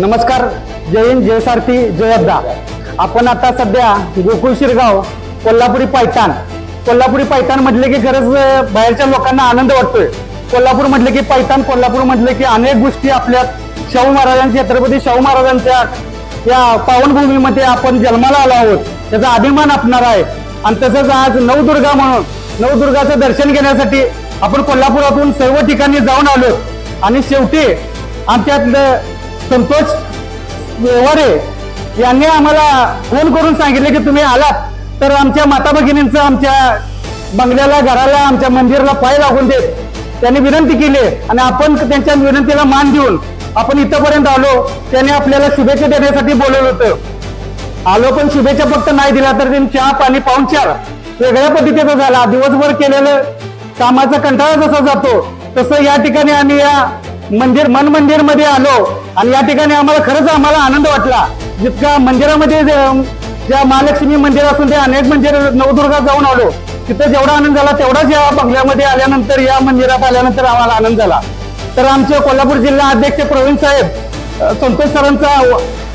नमस्कार जय हिंद जय सारथी जय अब्दा. आपण आता सध्या गोकुळ शिरगाव कोल्हापुरी पैठण. कोल्हापुरी पैठण म्हटले की खरंच बाहेरच्या लोकांना आनंद वाटतोय. कोल्हापूर म्हटलं की पैठण कोल्हापूर म्हटलं की अनेक गोष्टी आपल्या शाहू महाराजांच्या छत्रपती शाहू महाराजांच्या या पावनभूमीमध्ये आपण जन्माला आलो आहोत. त्याचा अभिमान आपणार आहे. आणि तसंच आज नवदुर्गा म्हणून नवदुर्गाचं दर्शन घेण्यासाठी आपण कोल्हापुरातून सर्व ठिकाणी जाऊन आलो आणि शेवटी आमच्यातलं संतोष व्यवहारे यांनी आम्हाला फोन करून सांगितले की तुम्ही आलात. तर आमच्या माता भगिनींचं आमच्या बंगल्याला घराला आमच्या मंदिराला पाय लागून देत त्यांनी विनंती केली आणि आपण त्यांच्या विनंतीला मान देऊन आपण इथंपर्यंत आलो. त्याने आपल्याला शुभेच्छा देण्यासाठी बोलवलं होतं. आलो पण शुभेच्छा फक्त नाही दिला तर त्यांनी चहा पाणी पाहुणचार वेगळ्या पद्धतीचा झाला. दिवसभर केलेलं कामाचा कंटाळा जसा जातो तसं या ठिकाणी आम्ही या मंदिर मन मंदिरमध्ये आलो आणि या ठिकाणी आम्हाला खरंच आम्हाला आनंद वाटला. जितका मंदिरामध्ये ज्या महालक्ष्मी मंदिर असून ते अनेक मंदिर नवदुर्गा जाऊन आलो. तिथं जेवढा आनंद झाला तेवढाच या बंगल्यामध्ये आल्यानंतर या मंदिरात आल्यानंतर आम्हाला आनंद झाला. तर आमचे कोल्हापूर जिल्हा अध्यक्ष प्रवीण साहेब संतोष सरांचा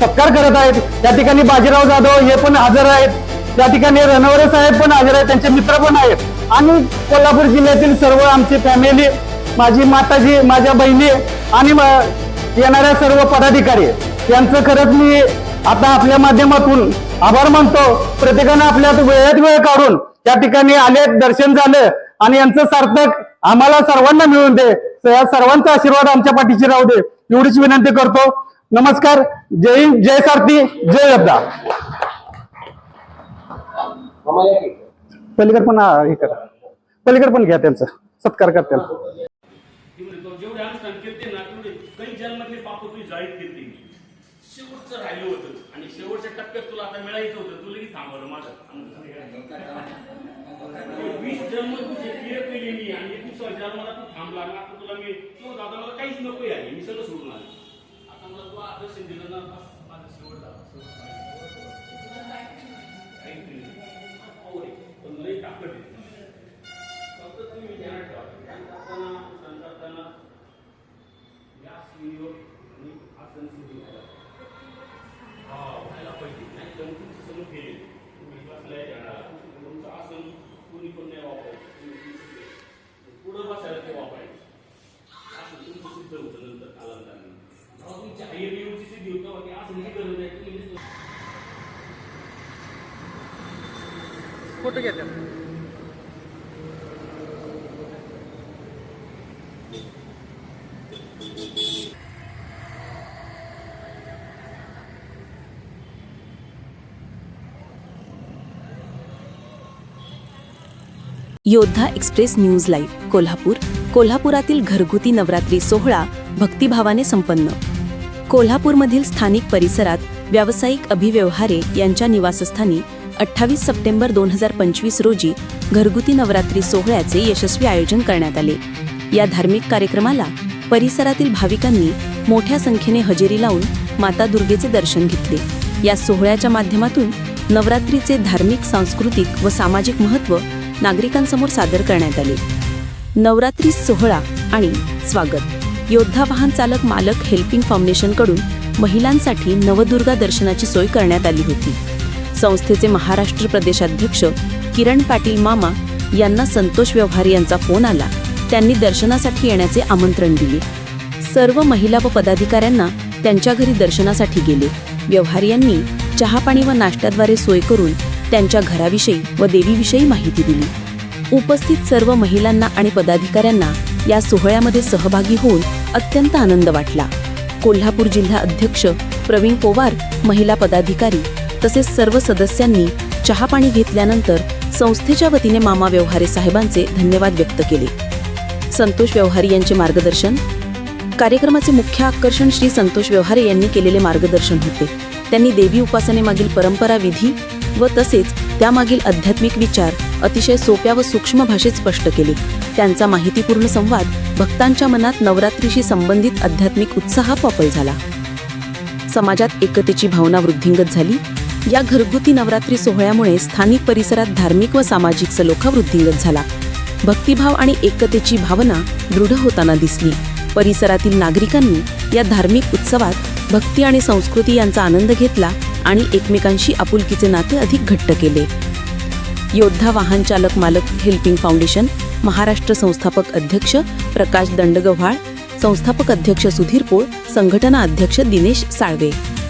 सत्कार करत आहेत. त्या ठिकाणी बाजीराव जाधव हे पण हजर आहेत. त्या ठिकाणी रणवरे साहेब पण हजर आहेत. त्यांचे मित्र पण आहेत. आणि कोल्हापूर जिल्ह्यातील सर्व आमची फॅमिली माझी माताजी माझ्या बहिणी आणि येणाऱ्या सर्व पदाधिकारी यांचं खरंच मी आता आपल्या माध्यमातून आभार मानतो. प्रत्येकानं आपल्यात वेळात वेळ काढून त्या ठिकाणी आले दर्शन झालं आणि यांचं सार्थक आम्हाला सर्वांना मिळून दे. या सर्वांचा आशीर्वाद आमच्या पाठीशी राहू दे. एवढीच विनंती करतो. नमस्कार. जय हिंद जय सारथी जय अब्दा पलीकड पण हे करा. पलीकड पण घ्या त्यांचा. सत्कार करते त्याला ती म्हणे, तो जेवढे अनुष्ठान केलते ना तेवढे काही जन्मातले पाप तुझी जाळीत केलते शेवटचं राहिलं होतं. आणि शेवटच्या टप्प्यात तुला आता मिळायचं होतं. तुला की थांबवलं माझं. वीस जन्म तुझे क्लिअर केले मी. आणि एकवीस जन्माला तू थांबला. ना आता तुला मी तो दादा मला काहीच नको आहे मी सगळं सोडून आलो. आता मला तू दर्शन दिलं ना माझं शेवट झाला. रे, पण लई ताकद आहे. तुम्ही बसलाय तुमचं आसन कोणी पण नाही वापरायचं पुढं बसायला ते वापरायचं असं तुमचं सिद्ध होतं नंतर कालांतराने जेव्हा तुमची हायर सिद्धी होतं गरज आहे तुम्ही नुसतं योद्धा एक्सप्रेस न्यूज लाईव्ह कोल्हापूर. कोल्हापुरातील घरगुती नवरात्री सोहळा भक्तिभावाने संपन्न. कोल्हापूरमधील स्थानिक परिसरात व्यावसायिक अभिव्यवहारे यांच्या निवासस्थानी अठ्ठावीस सप्टेंबर दोन हजार पंचवीस रोजी घरगुती नवरात्री सोहळ्याचे यशस्वी आयोजन करण्यात आले. या धार्मिक कार्यक्रमाला परिसरातील भाविकांनी मोठ्या संख्येने हजेरी लावून माता दुर्गेचे दर्शन घेतले. या सोहळ्याच्या माध्यमातून नवरात्रीचे धार्मिक सांस्कृतिक व सामाजिक महत्त्व नागरिकांसमोर सादर करण्यात आले. नवरात्री सोहळा आणि स्वागत. योद्धा वाहन चालक मालक हेल्पिंग फाउंडेशनकडून महिलांसाठी नवदुर्गा दर्शनाची सोय करण्यात आली होती. संस्थेचे महाराष्ट्र प्रदेशाध्यक्ष किरण पाटील मामा यांना संतोष व्यवहार यांचा फोन आला. त्यांनी दर्शनासाठी येण्याचे आमंत्रण दिले. सर्व महिला व पदाधिकाऱ्यांना त्यांच्या घरी दर्शनासाठी गेले. व्यवहार यांनी चहापाणी व नाश्त्याद्वारे सोय करून त्यांच्या घराविषयी व देवीविषयी माहिती दिली. उपस्थित सर्व महिलांना आणि पदाधिकाऱ्यांना या सोहळ्यामध्ये सहभागी होऊन अत्यंत आनंद वाटला. कोल्हापूर जिल्हा अध्यक्ष प्रवीण पोवार महिला पदाधिकारी तसेच सर्व सदस्यांनी चहापाणी घेतल्यानंतर संस्थेच्या वतीने मामा व्यवहारे साहेबांचे धन्यवाद व्यक्त केले. संतोष व्यवहारी यांचे मार्गदर्शन. कार्यक्रमाचे मुख्य आकर्षण श्री संतोष व्यवहारे यांनी केलेले मार्गदर्शन होते. त्यांनी देवी उपासनेमागील परंपरा विधी व तसेच त्यामागील आध्यात्मिक विचार अतिशय सोप्या व सूक्ष्म भाषेत स्पष्ट केले. त्यांचा माहितीपूर्ण संवाद भक्तांच्या मनात नवरात्रीशी संबंधित आध्यात्मिक उत्साह पॉपल झाला. समाजात एकतेची भावना वृद्धिंगत झाली. या घरगुती नवरात्री सोहळ्यामुळे स्थानिक परिसरात धार्मिक व सामाजिक सलोखा वृद्धिंगत झाला. भक्तिभाव आणि एकतेची भावना दृढ होताना दिसली. परिसरातील नागरिकांनी या धार्मिक उत्सवात भक्ती आणि संस्कृती यांचा आनंद घेतला आणि एकमेकांशी आपुलकीचे नाते अधिक घट्ट केले. योद्धा वाहन चालक मालक हेल्पिंग फाउंडेशन महाराष्ट्र संस्थापक अध्यक्ष प्रकाश दंडगव्हाळ संस्थापक अध्यक्ष सुधीर पोळ संघटना अध्यक्ष दिनेश साळवे.